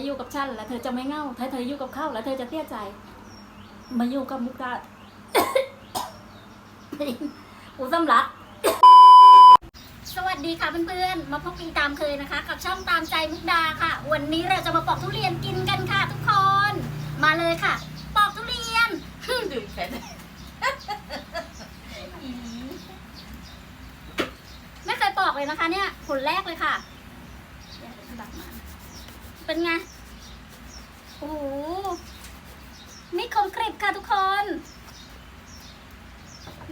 ให้อยู่กับฉันแล้วเธอจะไม่เหงาถ้าเธออยู่กับเขาแล้วเธอจะเสียใจ มาอยู่กับมุกดาอูสำลักสวัสดีค่ะเพื่อนๆ มาพบกันตามเคยนะคะ กับช่องตามใจมุกดาค่ะ วันนี้เราจะมาปอกทุเรียนกินกันค่ะ ทุกคน มาเลยค่ะ ปอกทุเรียนดื่มเสร็จไม่เคยปอกเลยนะคะเนี่ยผลแรกเลยค่ะ เป็นไง โอ้โหมีดคมกริบค่ะทุกคน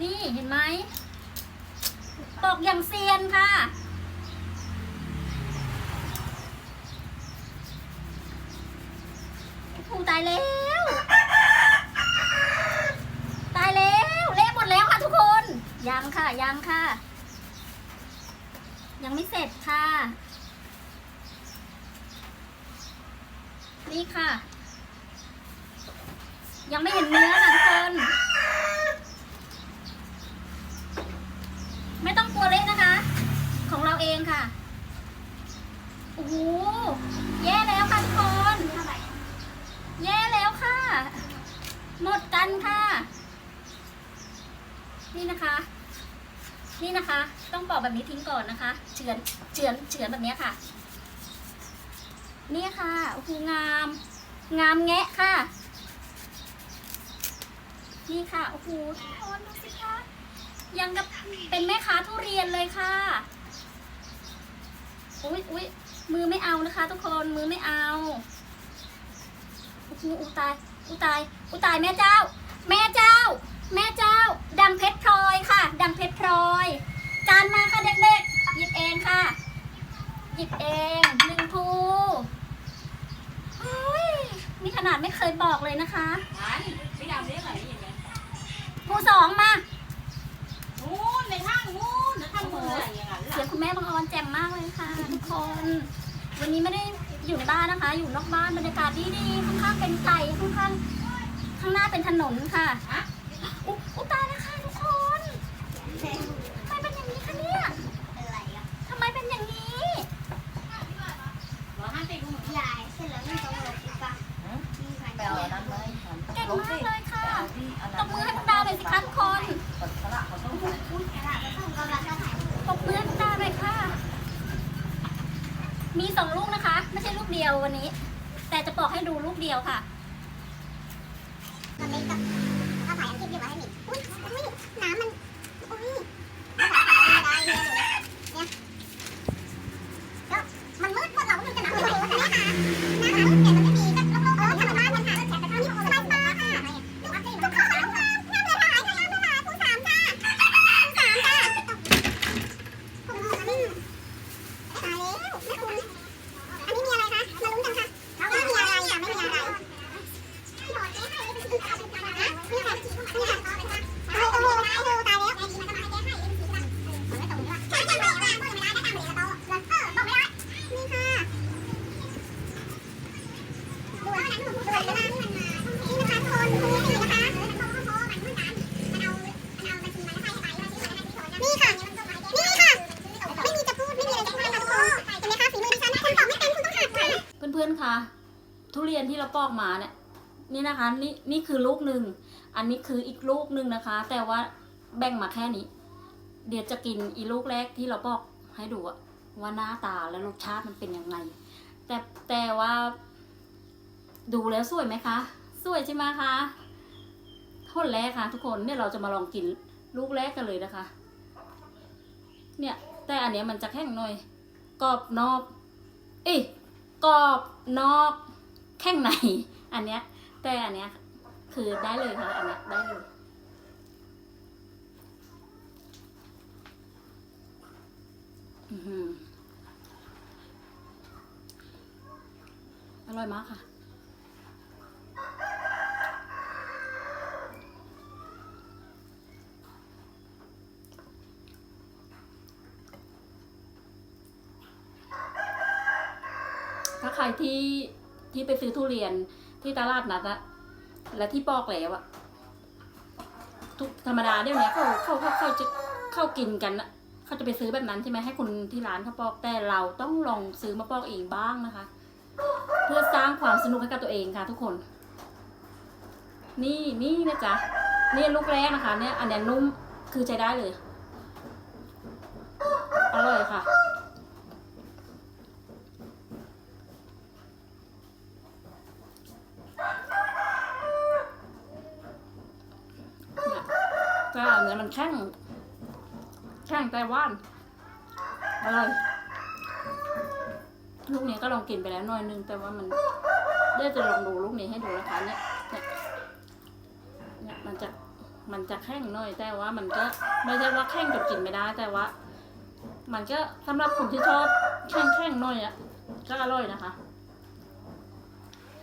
นี่เห็นไหมปอกอย่างเซียนค่ะโอ้ตายแล้ว ตายแล้ว เละหมดแล้วค่ะทุกคน ยังค่ะ ยังค่ะ ยังไม่เสร็จค่ะ นี่ค่ะ ยังไม่เห็นเนื้อค่ะทุกคน ไม่ต้องกลัวเละนะคะ ของเราเองค่ะ โอ้โห แย่แล้วค่ะทุกคน แย่แล้วค่ะ หมดกันค่ะ นี่นะคะ นี่นะคะ ต้องปอกแบบนี้ทิ้งก่อนนะคะ เฉือน เฉือน เฉือนแบบนี้ค่ะ นี่ค่ะโอ้โหงาม งามแงะค่ะ นี่ค่ะโอ้โหทุกคนดูสิคะยังกับเป็นแม่ค้าทุเรียนเลยค่ะอุ้ยอุ้ยมือไม่เอานะคะ ทุกคนมือไม่เอาโอ้โหอุตายอุตายอุตายแม่เจ้า แม่เจ้า แม่เจ้า ดังเพชรพลอยค่ะ ดังเพชรพลอย จานมาค่ะเด็กๆ หยิบเองค่ะ หยิบเองหนึ่งภูเฮ้ยนี่ขนาดไม่เคยบอกเลยนะคะ มันไม่ดำได้ไหนอย่างเงี้ย ภู สองมานู้นในห้างนู้นนะทำมืออะไรอย่างนั้นเสียงคุณแม่บางออนแจ่มมากเลยค่ะ ทุกคน วันนี้ไม่ได้อยู่ในบ้านนะคะ อยู่นอกบ้านบรรยากาศดีๆข้างๆเป็นไก่ข้างๆข้างหน้าเป็นถนนค่ะอุ๊ เดียววันนี้ แต่จะปอกให้ดูลูกเดียวค่ะ มันเล็กกับเอาถ่ายอันคลิปอยู่มาให้หนิอุ้ยอุ้ยน้ำมันอุ้ยเอาถ่ายถ่ายไม่ได้เนี่ยเนี่ยก็มันมืดหมดเราก็มันจะน้ำไม่ไหวแล้วค่ะน้ำน้ำเดี๋ยวมันไม่มีก็โล่งๆเออธรรมชาติมันค่ะแต่ถ้ามีสบายตาค่ะทุกคนทุกคนน้ำน้ำเลยถ่ายค่ะน้ำเลยถ่ายผู้สามจ้าผู้สามจ้าผมมองนี่ตายแล้วแม่คุณอันนี้มีอะไรคะมาลุ้นกันค่ะไม่มีอะไรอะไม่มีอะไร นี่ค่ะ นี่ค่ะ ไม่มีจะพูด ไม่มีอะไรจะพูดนะคะทุกคนเห็นไหมคะฝีมือดิฉันคุณบอกไม่เป็นคุณต้องหัดค่ะ เพื่อนๆ คะ ทุเรียนที่เราปอกมาเนี่ยนี่นะคะนี่นี่คือลูกหนึ่งอันนี้คืออีกลูกหนึ่งนะคะ แต่ว่าแบ่งมาแค่นี้ เดี๋ยวจะกินอีลูกแรกที่เราปอกให้ดูว่าหน้าตาและรสชาติมันเป็นยังไง แต่แต่ว่า ดูแล้วสวยไหมคะ สวยใช่ไหมคะคนแรกค่ะ ทุกคนเนี่ยเราจะมาลองกินลูกแรกกันเลยนะคะ เนี่ย แต่อันเนี้ยมันจะแข็งหน่อยกรอบนอกเอ้ กรอบนอกแข้งในอันเนี้ยแต่อันเนี้ยคือได้เลยค่ะอันเนี้ยได้เลยอื้อหืออร่อยมากค่ะ ถ้าใครที่ที่ไปซื้อทุเรียนที่ตลาดนัดอะและที่ปอกแล้วอะทุกธรรมดาเดี๋ยวนี้เขาเขาเขาเขาจะเข้ากินกันอะเขาจะไปซื้อแบบนั้นใช่ไหมให้คนที่ร้านเขาปอกแต่เราต้องลองซื้อมาปอกเองบ้างนะคะ เพื่อทราบความสนุกให้กับตัวเองค่ะ ทุกคน นี่นี่นะจ๊ะนี่ลูกแรกนะคะ เนี่ย อันนี้นุ่มคือใช้ได้เลยอร่อยค่ะ เนี้ยมันแข็งแข็งแต่ว่านอร่อยลูกนี้ก็ลองกินไปแล้วหน่อยนึง แต่ว่ามันเดี๋ยวจะลองดูลูกนี้ให้ดูนะคะเนี่ยเนี่ยเนี่ยมันจะมันจะแข็งหน่อยแต่ว่ามันก็ไม่ใช่ว่าแข็งจนกินไม่ได้แต่ว่า มันก็สำหรับคนที่ชอบแข็งแข็งๆหน่อยอะก็อร่อยนะคะ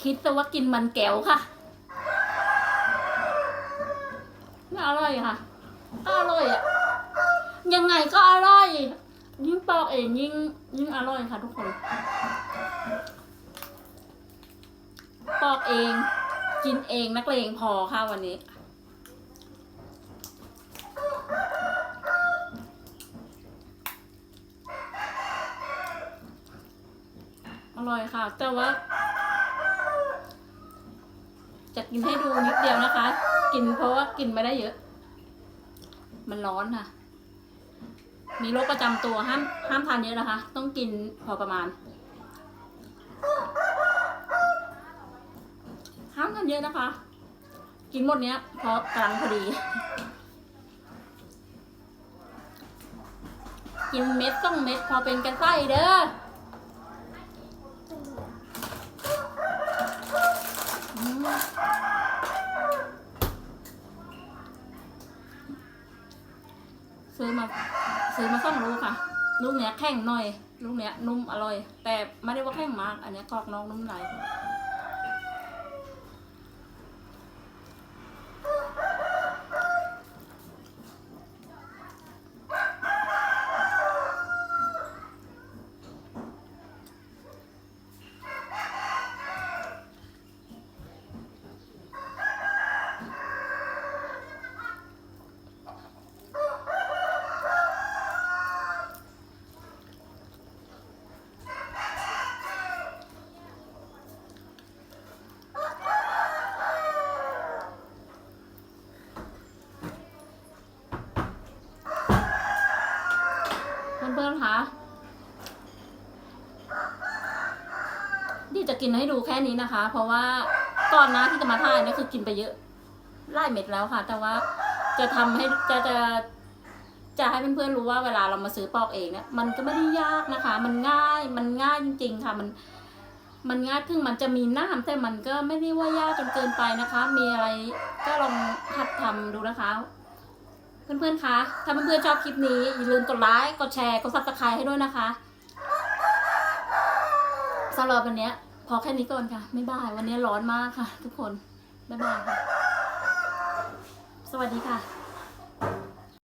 คิดแต่ว่ากินมันแก้วค่ะไม่อร่อยค่ะ ก็อร่อยอะยังไงก็อร่อย ยิ่งปอกเองยิ่งยิ่งอร่อยค่ะทุกคน ปอกเอง กินเองนักเลงพอค่ะวันนี้อร่อยค่ะ แต่ว่า จะกินให้ดูนิดเดียวนะคะ กินเพราะว่ากินไม่ได้เยอะ มันร้อนค่ะ มีโรคประจำตัวห้ามห้ามทานเยอะนะคะ ต้องกินพอประมาณ ห้ามทานเยอะนะคะ กินหมดเนี้ยพอกำลังพอดี กินเม็ดต้องเม็ดพอเป็นกันไส้เด้อม ซื้อมาซื้อมาสองลูกค่ะ ลูกเนี้ยแข็งหน่อย ลูกเนี้ยนุ่มอร่อย แต่ไม่ได้ว่าแข็งมาก อันเนี้ยกรอกน้องนุ่มไหลพื่อนๆคะที่ จะกินให้ดูแค่นี้นะคะ เพราะว่าก่อนน้าที่จะมาถ่ายเนี่ยคือกินไปเยอะไล่เม็ดแล้วค่ะ แต่ว่าจะทำให้จะจะจะให้เพื่อนๆรู้ว่าเวลาเรามาซื้อปอกเองเนี่ยมันก็ไม่ได้ยากนะคะ มันง่ายมันง่ายจริง ๆ ค่ะ มัน มันง่ายถึงมันจะมีน้ำแต่มันก็ไม่ได้ว่ายากจนเกินไปนะคะ มีอะไรก็ลองหัดทำดูนะคะ เพื่อนๆคะถ้าเพื่อนๆชอบคลิปนี้อย่าลืมกดไลค์กดแชร์กดซับสไครต์ให้ด้วยนะคะสำหรับวันนี้ พอแค่นี้ก่อนค่ะ ไม่บาย วันนี้ร้อนมากค่ะ ทุกคน บ๊ายบายค่ะ สวัสดีค่ะ